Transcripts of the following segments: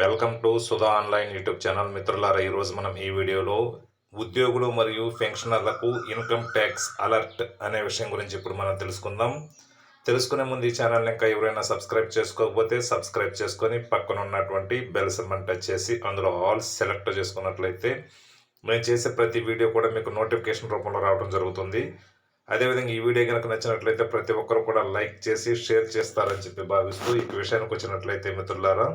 Welcome to Sudha online YouTube channel. మిత్రులారా ఈరోజు మనం ఈ వీడియోలో ఉద్యోగులు మరియు పెన్షనర్లకు ఇన్కమ్ ట్యాక్స్ అలర్ట్ అనే విషయం గురించి ఇప్పుడు మనం తెలుసుకుందాం. తెలుసుకునే ముందు ఈ ఛానల్ని ఇంకా ఎవరైనా సబ్స్క్రైబ్ చేసుకోకపోతే సబ్స్క్రైబ్ చేసుకొని పక్కన ఉన్నటువంటి బెల్ సింబల్ టచ్ చేసి అందులో ఆల్ సెలెక్ట్ చేసుకున్నట్లయితే మేము చేసే ప్రతి వీడియో కూడా మీకు నోటిఫికేషన్ రూపంలో రావడం జరుగుతుంది. అదేవిధంగా ఈ వీడియో కనుక నచ్చినట్లయితే ప్రతి ఒక్కరు కూడా లైక్ చేసి షేర్ చేస్తారని చెప్పి భావిస్తూ ఈ విషయానికి వచ్చినట్లయితే మిత్రులారా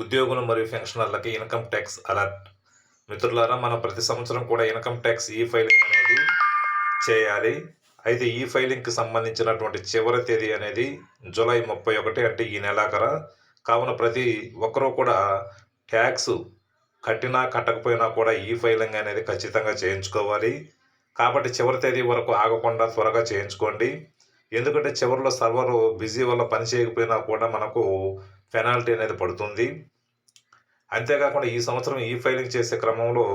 ఉద్యోగులు మరియు పెన్షనర్లకి ఇన్కమ్ ట్యాక్స్ అలర్ట్. మిత్రులారా మనం ప్రతి సంవత్సరం కూడా ఇన్కమ్ ట్యాక్స్ ఈ ఫైలింగ్ అనేది చేయాలి. అయితే ఈ ఫైలింగ్కి సంబంధించినటువంటి చివరి తేదీ అనేది జూలై ముప్పై ఒకటి అంటే ఈ నెలాఖర. కావున ప్రతి ఒక్కరూ కూడా ట్యాక్స్ కట్టినా కట్టకపోయినా కూడా ఈ ఫైలింగ్ అనేది ఖచ్చితంగా చేయించుకోవాలి. కాబట్టి చివరి తేదీ వరకు ఆగకుండా త్వరగా చేయించుకోండి. ఎందుకంటే చివరిలో సర్వర్ బిజీ వల్ల పని చేయకపోయినా కూడా మనకు పెనాల్టీ అనేది పడుతుంది. అంతేకాకుండా ఈ సంవత్సరం ఈ ఫైలింగ్ చేసే క్రమంలో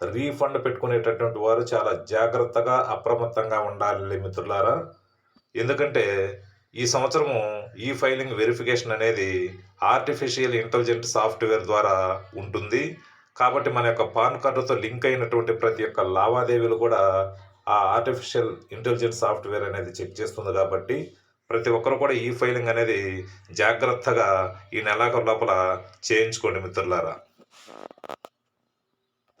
రీఫండ్ పెట్టుకునేటటువంటి వారు చాలా జాగ్రత్తగా అప్రమత్తంగా ఉండాలి మిత్రులారా. ఎందుకంటే ఈ సంవత్సరము ఈ ఫైలింగ్ వెరిఫికేషన్ అనేది ఆర్టిఫిషియల్ ఇంటెలిజెంట్ సాఫ్ట్వేర్ ద్వారా ఉంటుంది. కాబట్టి మన యొక్క పాన్ కార్డుతో లింక్ అయినటువంటి ప్రతి ఒక్క లావాదేవీలు కూడా ఆ ఆర్టిఫిషియల్ ఇంటెలిజెంట్ సాఫ్ట్వేర్ అనేది చెక్ చేస్తుంది కాబట్టి ప్రతి ఒక్కరు కూడా ఈ ఫైలింగ్ అనేది జాగ్రత్తగా ఈ నెలాఖరు లోపల చేయించుకోండి మిత్రులారా.